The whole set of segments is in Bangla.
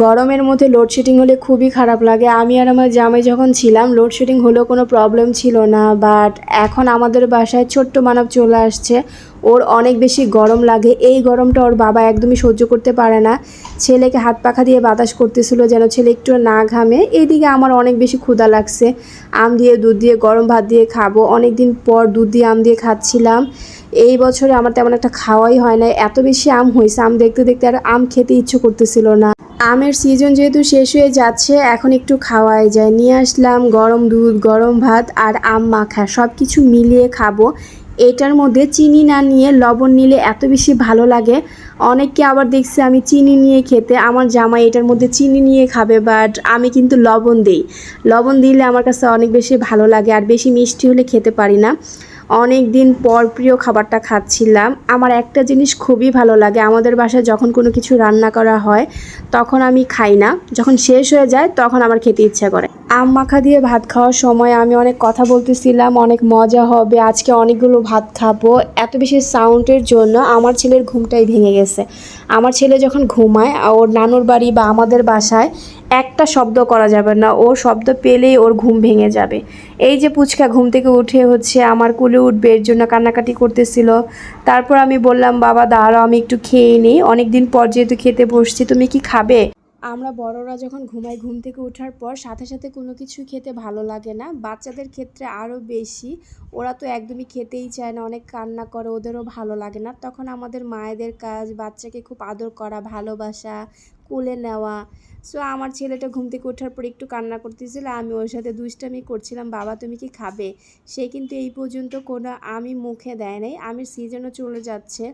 গরমের মধ্যে লোডশেডিং হলে খুবই খারাপ লাগে। আমি আর আমার জামাই যখন ছিলাম লোডশেডিং হলেও কোনো প্রবলেম ছিল না বাট এখন আমাদের বাসায় ছোট্ট মানব চলে আসছে। ওর অনেক বেশি গরম লাগে। এই গরমটা ওর বাবা একদমই সহ্য করতে পারে না। ছেলেকে হাত পাখা দিয়ে বাতাস করতেছিল যেন ছেলে একটু না ঘামে। এইদিকে আমার অনেক বেশি ক্ষুধা লাগছে। আম দিয়ে, দুধ দিয়ে, গরম ভাত দিয়ে খাব। অনেক দিন পর দুধ দিয়ে আম দিয়ে খাচ্ছিলাম। এই বছরে আমার তেমন একটা খাওয়াই হয় না এত বেশি আম হয়েছে আম দেখতে দেখতে আর আম খেতে ইচ্ছে করতেছিল না। আমের সিজন যেহেতু শেষ হয়ে যাচ্ছে, এখন একটু খাওয়াই যায়। নিয়ে আসলাম গরম দুধ, গরম ভাত আর আম মাখা সব কিছু মিলিয়ে খাব। এটার মধ্যে চিনি না নিয়ে লবণ নিলে এত বেশি ভালো লাগে। অনেককে আবার দেখছি আমি চিনি নিয়ে খেতে। আমার জামাই এটার মধ্যে চিনি নিয়ে খাবে বাট আমি কিন্তু লবণ দিই। লবণ দিলে আমার কাছে অনেক বেশি ভালো লাগে, আর বেশি মিষ্টি হলে খেতে পারি না। অনেক দিন পর প্রিয় খাবারটা খাচ্ছিলাম। আমার একটা জিনিস খুবই ভালো লাগে। আমাদের বাসায় যখন কোনো কিছু রান্না করা হয়, তখন আমি খাই না। যখন শেষ হয়ে যায়, তখন আমার খেতে ইচ্ছা করে। আম মাখা দিয়ে ভাত খাওয়ার সময় আমি অনেক কথা বলতেছিলাম, অনেক মজা হবে, আজকে অনেকগুলো ভাত খাব। এত বেশি সাউন্ডের জন্য আমার ছেলের ঘুমটাই ভেঙে গেছে। আমার ছেলে যখন ঘুমায়, ওর নানুর বাড়ি বা আমাদের বাসায় একটা শব্দ করা যাবে না। ও শব্দ পেলেই ওর ঘুম ভেঙে যাবে। এই যে পুচকা ঘুম থেকে উঠে হচ্ছে, আমার কুলে উঠবে, এর জন্য কান্নাকাটি করতেছিল। তারপর আমি বললাম, বাবা, দাঁড়াও, আমি একটু খেয়ে নিই। অনেক দিন পর যেহেতু খেতে বসছি, তুমি কি খাবে? আমরা বড়রা যখন ঘুমাই, ঘুম থেকে ওঠার পর সাথে সাথে কোনো কিছু খেতে ভালো লাগে না। বাচ্চাদের ক্ষেত্রে আরও বেশি। ওরা তো একদমই খেতেই চায় না, অনেক কান্না করে, ওদেরও ভালো লাগে না। তখন আমাদের মায়েদের কাজ, বাচ্চাকে খুব আদর করা, ভালোবাসা, কোলে নেওয়া। সো আমার ছেলেটা ঘুম থেকে ওঠার পর একটু কান্না করতেছিল, আমি ওর সাথে দুষ্টামি করছিলাম, বাবা, তুমি কি খাবে? সে কিন্তু এই পর্যন্ত কোনো আমি মুখে দেয় নাই। আমের সিজনও চলে যাচ্ছে।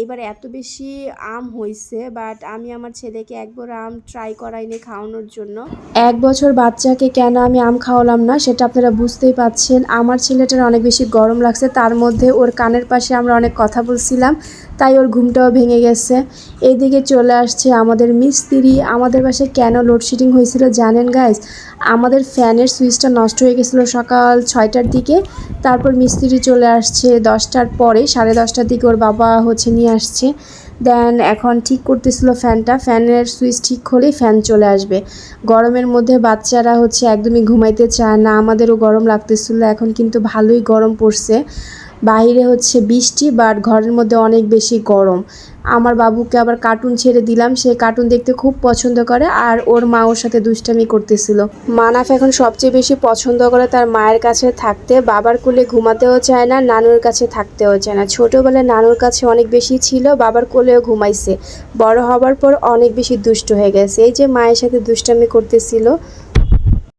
এইবার এত বেশি আম হয়েছে বাট আমি আমার ছেলেকে একবার আম ট্রাই করাইনি খাওয়ানোর জন্য। এক বছর বাচ্চাকে কেন আমি আম খাওয়ালাম না, সেটা আপনারা বুঝতেই পাচ্ছেন। আমার ছেলেটার অনেক বেশি গরম লাগছে, তার মধ্যে ওর কানের পাশে আমরা অনেক কথা বলছিলাম। তাই ওর ঘুমটাও ভেঙে গেছে। এইদিকে চলে আসছে আমাদের মিস্ত্রি। আমাদের বাসায় কেন লোডশেডিং হয়েছিল জানেন গাইজ আমাদের ফ্যানের সুইচটা নষ্ট হয়ে গেছিল সকাল ছয়টার দিকে। তারপর মিস্ত্রি চলে আসছে দশটার পরে, সাড়ে দশটার দিকে ওর বাবা হচ্ছে নিয়ে আসছে। দেন এখন ঠিক করতেছিল ফ্যানটা। ফ্যানের সুইচ ঠিক হলেই ফ্যান চলে আসবে। গরমের মধ্যে বাচ্চারা হচ্ছে একদমই ঘুমাইতে চায় না। আমাদেরও গরম লাগতেছিল। এখন কিন্তু ভালোই গরম পড়ছে। বাইরে হচ্ছে বৃষ্টি বাট ঘরের মধ্যে অনেক বেশি গরম। আমার বাবুকে আবার কার্টুন ছেড়ে দিলাম, সে কার্টুন দেখতে খুব পছন্দ করে, আর ওর মা ওর সাথে দুষ্টামি করতেছিল। মানাফ এখন সবচেয়ে বেশি পছন্দ করে তার মায়ের কাছে থাকতে, বাবার কোলে ঘুমাতেও চায় না, নানুর কাছে থাকতেও চায় না। ছোটোবেলায় নানুর কাছে অনেক বেশি ছিল, বাবার কোলেও ঘুমাইছে। বড় হবার পর অনেক বেশি দুষ্ট হয়ে গেছে। এই যে মায়ের সাথে দুষ্টামি করতেছিল